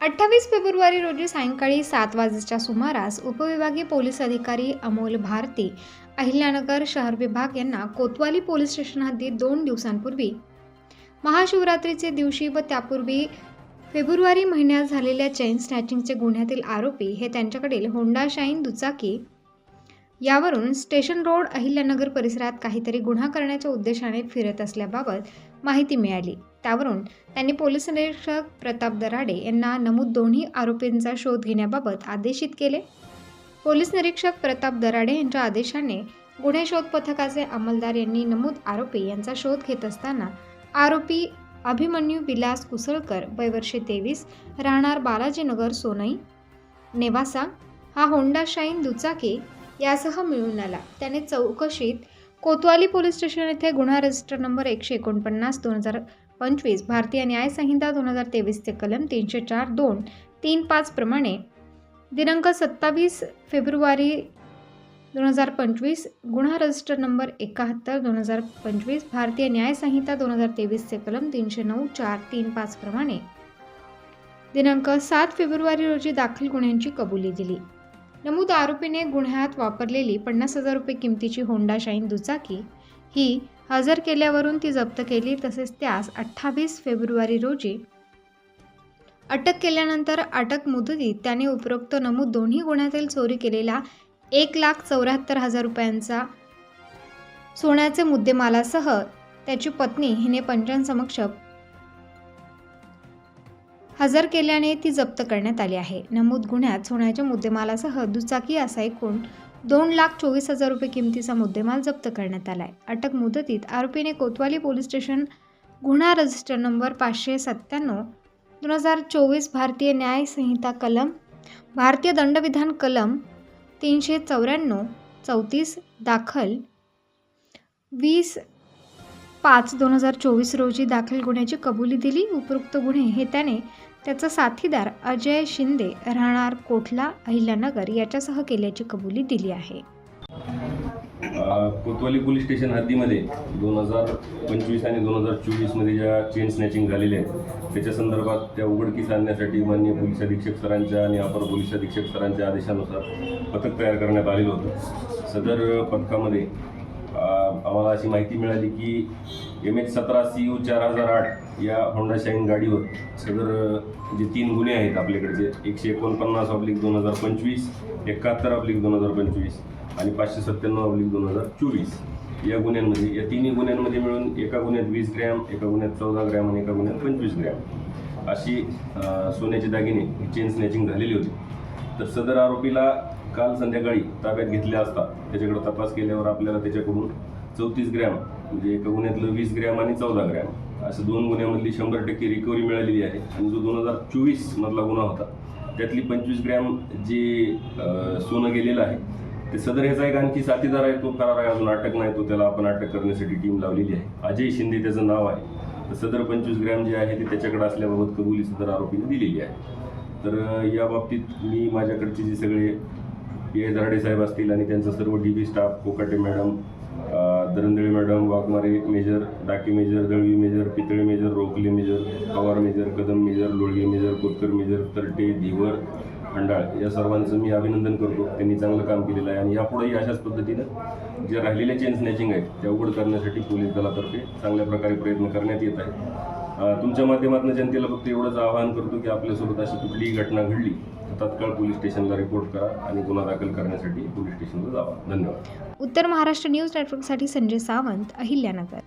अठ्ठावीस फेब्रुवारी रोजी सायंकाळी सात वाजेच्या सुमारास उपविभागीय पोलीस अधिकारी अमोल भारती अहिल्यानगर शहर विभाग यांना कोतवाली पोलीस स्टेशन हद्दीत दोन दिवसांपूर्वी महाशिवरात्रीचे दिवशी व त्यापूर्वी फेब्रुवारी महिन्यात झालेल्या चेन स्नॅचिंगचे गुन्ह्यातील आरोपी हे त्यांच्याकडील होंडा शाईन दुचाकी यावरून स्टेशन रोड अहिल्यानगर परिसरात काहीतरी गुन्हा करण्याच्या उद्देशाने फिरत असल्याबाबत माहिती मिळाली. त्यावरून त्यांनी पोलीस निरीक्षक प्रताप दराडे यांना नमूद दोन्ही आरोपींचा शोध घेण्याबाबत आदेशित केले. पोलीस निरीक्षक प्रताप दराडे यांच्या आदेशाने गुन्हे शोध पथकाचे अंमलदार यांनी नमूद आरोपी यांचा शोध घेत असताना आरोपी अभिमन्यू विलास कुसळकर वयवर्षे तेवीस राहणार बालाजीनगर सोनई नेवासा हा होंडा शाईन दुचाकी यासह मिळून आला. त्याने चौकशीत कोतवाली पोलीस स्टेशन येथे गुन्हा रजिस्टर नंबर एकशे एकोणपन्नास दोन हजार पंचवीस भारतीय न्यायसंहिता दोन हजार तेवीसचे कलम तीनशे चार दोन तीन पाचप्रमाणे दिनांक सत्तावीस फेब्रुवारी दोन हजार पंचवीस गुन्हा रजिस्टर नंबर एकाहत्तर दोन हजार पंचवीस भारतीय न्यायसंहिता दोन हजार तेवीसचे कलम तीनशे नऊ चार तीन पाचप्रमाणे दिनांक सात फेब्रुवारी रोजी दाखल गुन्ह्यांची कबुली दिली. नमूद आरोपीने गुन्ह्यात वापरलेली पन्नास हजार रुपये किमतीची होंडा शाईन दुचाकी ही हजर केल्यावरून ती जप्त केली. तसेच त्यास अठ्ठावीस फेब्रुवारी रोजी अटक केल्यानंतर अटक मुदतीत त्याने उपरोक्त नमूद दोन्ही गुन्ह्यातील चोरी केलेला एक लाख चौऱ्याहत्तर हजार रुपयांचा सोन्याचे मुद्देमालासह त्याची पत्नी हिने पंचांसमक्ष हजर केल्याने ती जप्त करण्यात आली आहे. नमूद गुन्ह्यात सोन्याच्या मुद्देमालासह दुचाकी असा एकूण दोन लाख चोवीस हजार रुपये किमतीचा मुद्देमाल जप्त करण्यात आला आहे अटक मुदतीत आरोपीने कोतवाली पोलीस स्टेशन गुन्हा रजिस्टर नंबर पाचशे सत्त्याण्णव दोन हजार चोवीस भारतीय न्याय संहिता कलम भारतीय दंडविधान कलम तीनशे चौऱ्याण्णव चौतीस दाखल वीस पाच दोन हजार चोवीस रोजी दाखल गुन्ह्याची कबुली दिली. उपरोक्त गुन्हे हे त्याने त्याचा साथीदार अजय शिंदे राहणार कोठला अहिल्यानगर याच्यासह केल्याची कबुली दिली आहे. कोतवाली पोलीस स्टेशन हद्दीमध्ये दोन हजार पंचवीस आणि दोन हजार चोवीसमध्ये ज्या चेन स्नॅचिंग झालेल्या आहेत त्याच्या संदर्भात त्या उघडकीस आणण्यासाठी माननीय पोलीस अधीक्षक सरांच्या आणि अपर पोलीस अधीक्षक सरांच्या आदेशानुसार पथक तयार करण्यात आलेलं होतं. सदर पथकामध्ये आम्हाला अशी माहिती मिळाली की एम एच सतरा सी यू चार हजार आठ या होंडा शाईन गाडीवर सदर जे तीन गुन्हे आहेत आपल्याकडचे एकशे एकोणपन्नास ऑब्लिक दोन हजार पंचवीस एकाहत्तर ऑब्लिक दोन हजार पंचवीस आणि पाचशे सत्त्याण्णव ऑब्लिक दोन हजार चोवीस. या गुन्ह्यांमध्ये या तिन्ही गुन्ह्यांमध्ये मिळून एका गुन्ह्यात वीस ग्रॅम एका गुन्ह्यात चौदा ग्रॅम आणि एका गुन्ह्यात पंचवीस ग्रॅम. अशी सोन्याचे दागिने चेन स्नॅचिंग झालेली होती. तर सदर आरोपीला काल संध्याकाळी ताब्यात घेतल्या असता त्याच्याकडे तपास केल्यावर आपल्याला त्याच्याकडून चौतीस ग्रॅम म्हणजे एका गुन्ह्यातलं वीस ग्रॅम आणि चौदा ग्रॅम असं दोन गुन्ह्यामधली शंभर टक्के रिकव्हरी मिळालेली आहे. आणि जो दोन हजार चोवीस मधला गुन्हा होता त्यातली पंचवीस ग्रॅम जे सोनं गेलेलं आहे ते सदर ह्याचा एक आणखी साथीदार आहे तो फरार आहे अजून अटक नाही तो त्याला आपण अटक करण्यासाठी टीम लावलेली आहे. अजय शिंदे त्याचं नाव आहे. तर सदर पंचवीस ग्रॅम जे आहे ते त्याच्याकडे असल्याबाबत कबुली सदर आरोपीने दिलेली आहे. तर या बाबतीत मी माझ्याकडचे जे सगळे पी एस दराडे साहेब असतील आणि त्यांचा सर्व D B staff Kokate madam अ, Darandale madam Waghmare major Dake major Dalvi major Pitale major Rokale major Pawar major Kadam major Lolge major Kotkar major Tarte Dhivar Khandal या सर्वांचं मी अभिनंदन करतो. त्यांनी चांगलं काम केलेलं आहे आणि यापुढेही अशाच पद्धतीनं जे राहिलेले चेन स्नॅचिंग आहेत त्या उघड करण्यासाठी पोलीस दलातर्फे चांगल्या प्रकारे प्रयत्न करण्यात येत आहे तुमच्या माध्यमातून जनतेला फक्त एवढंच आवाहन करतो की आपल्यासोबत अशी कुठलीही घटना घडली तत्काळ पोलीस स्टेशनला रिपोर्ट करा आणि गुन्हा दाखल करण्यासाठी पोलीस स्टेशनला जावा. धन्यवाद. उत्तर महाराष्ट्र न्यूज नेटवर्कसाठी संजय सावंत अहिल्यानगर.